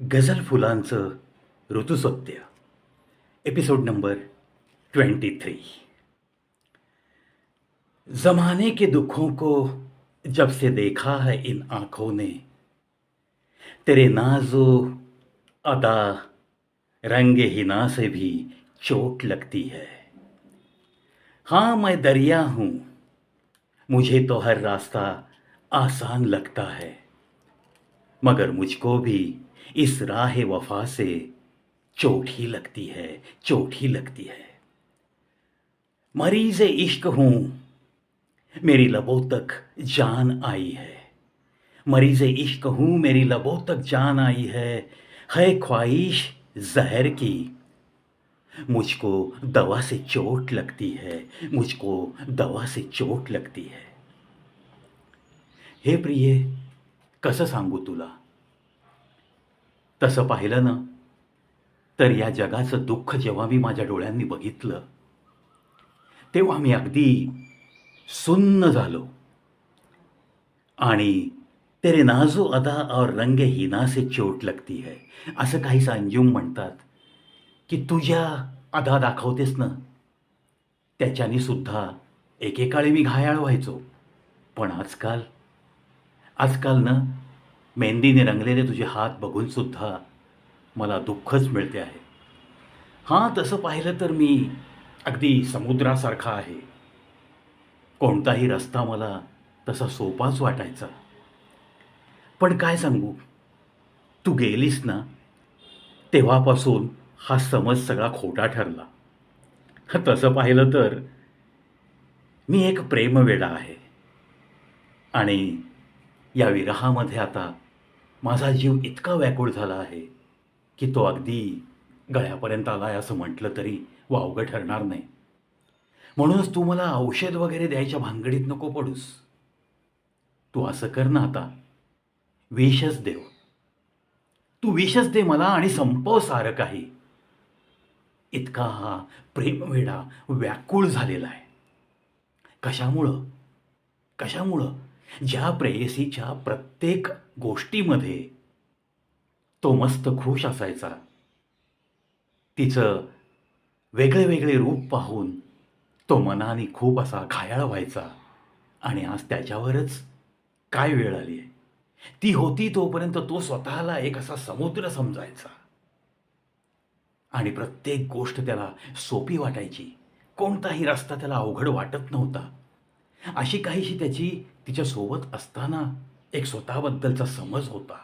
गझल फुलांचं ऋतुसत्य. Episode number twenty three जमाने के दुखों को जब से देखा है इन आँखों ने, तेरे नाजो अदा रंग हिना से भी चोट लगती है। हाँ मैं दरिया हूँ, मुझे तो हर रास्ता आसान लगता है, मगर मुझको भी इस राह वफा से चोट ही लगती है, चोट ही लगती है। मरीज़ इश्क हूँ, मेरी लबों तक जान आई है। मरीज़ इश्क हूँ, मेरी लबों तक जान आई है। है ख्वाहिश जहर की, मुझको दवा से चोट लगती है, मुझको दवा से चोट लगती है। हे प्रिय कसं सांगू तुला तसं पाहिलं ना तर या जगाचं दुःख जेव्हा मी माझ्या डोळ्यांनी बघितलं तेव्हा मी अगदी सुन्न झालो. आणि तेरे नाजो अदा और रंग हिना से चोट लगती है असं काही अंजुम म्हणतात की तुझ्या अदा दाखवतेस ना त्याच्याने सुद्धा एकेकाळी मी घायाळ व्हायचो. पण आजकाल आजकाल ना मेहंदीने रंगलेले तुझे हात बघूनसुद्धा मला दुःखच मिळते आहे. हां तसं पाहिलं तर मी अगदी समुद्रासारखा आहे. कोणताही रस्ता मला तसा सोपाच वाटायचा. पण काय सांगू? तू गेलीस ना तेव्हापासून हा समज सगळा खोटा ठरला. तसं पाहिलं तर मी एक प्रेमवेडा आहे. आणि या विरहामध्ये आता माझा जीव इतका व्याकुळ झाला आहे की तो अगदी गळ्यापर्यंत आला आहे असं म्हटलं तरी वावगं ठरणार नाही. म्हणूनच तू मला औषध वगैरे द्यायच्या भानगडीत नको पडूस. तू असं कर ना आता. विषच देव हो. तू विषच दे मला आणि संपव सारं काही. इतका हा प्रेमवेडा व्याकुळ झालेला आहे. कशामुळं? कशामुळं? ज्या प्रेयसीच्या प्रत्येक गोष्टीमध्ये तो मस्त खुश असायचा. तिचं वेगळे वेगळे रूप पाहून तो मनाने खूप असा घायाळ व्हायचा. आणि आज त्याच्यावरच काय वेळ आली आहे? ती होती तोपर्यंत तो स्वतःला एक असा समुद्र समजायचा. आणि प्रत्येक गोष्ट त्याला सोपी वाटायची. कोणताही रस्ता त्याला अवघड वाटत नव्हता. अशी काहीशी त्याची तिच्यासोबत असताना एक स्वतःबद्दलचा समज होता.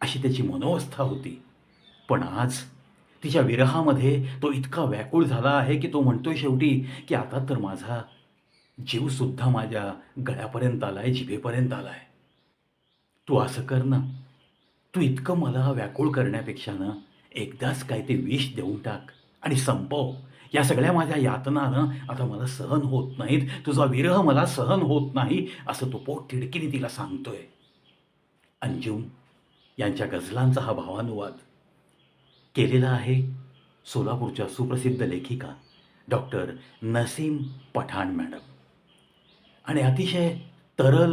अशी त्याची मनोवस्था होती. पण आज तिच्या विरहामध्ये तो इतका व्याकुळ झाला आहे की तो म्हणतोय शेवटी की आता तर माझा जीवसुद्धा माझ्या गळ्यापर्यंत आला आहे जिभेपर्यंत आला आहे तू असं कर ना. तू इतकं मला व्याकुळ करण्यापेक्षा ना एकदाच काय ते विष देऊन टाक आणि संपव. या सगळ्या माझ्या यातना ना आता मला सहन होत नाहीत. तुझा विरह मला सहन होत नाही असं तो पोट तिडकीने तिला सांगतोय. अंजुम यांच्या गझलांचा हा भावानुवाद केलेला आहे सोलापूरच्या सुप्रसिद्ध लेखिका डॉक्टर नसीम पठाण मॅडम. आणि अतिशय तरल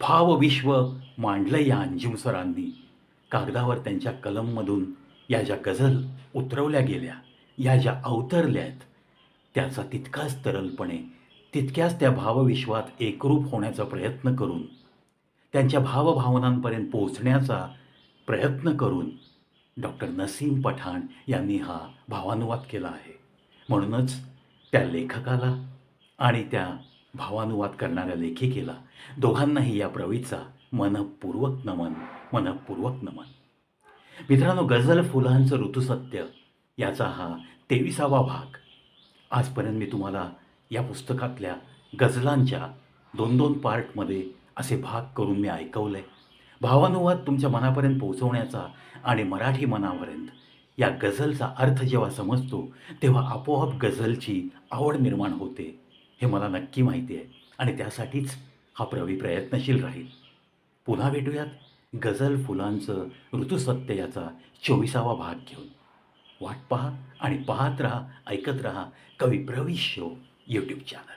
भावविश्व मांडलं या अंजुम सरांनी. कागदावर त्यांच्या कलममधून या ज्या गझल उतरवल्या गेल्या या ज्या अवतरल्या आहेत त्याचा तितकाच तरलपणे तितक्याच त्या भावविश्वात एकरूप होण्याचा प्रयत्न करून त्यांच्या भावभावनांपर्यंत पोहोचण्याचा प्रयत्न करून डॉक्टर नसीम पठाण यांनी हा भावानुवाद केला आहे. म्हणूनच त्या लेखकाला आणि त्या भावानुवाद करणाऱ्या लेखिकेला दोघांनाही या प्रवीचा मनपूर्वक नमन मनपूर्वक नमन. मित्रांनो गझल फुलांचं ऋतुसत्य याचा हा तेविसावा भाग. आजपर्यंत मी तुम्हाला या पुस्तकातल्या गझलांच्या दोन दोन पार्टमध्ये असे भाग करून मी ऐकवले. भावानुवाद तुमच्या मनापर्यंत पोहोचवण्याचा आणि मराठी मनापर्यंत या गझलचा अर्थ जेव्हा समजतो तेव्हा आपोआप गझलची आवड निर्माण होते हे मला नक्की माहिती आहे आणि त्यासाठीच हा प्रवी प्रयत्नशील राहील. पुन्हा भेटूयात गझल फुलांचं ऋतुसत्य याचा चोवीसावा भाग घेऊन. वाट पहा आणि पाहत राहा ऐकत राहा कवी प्रवी शो यूट्यूब चॅनल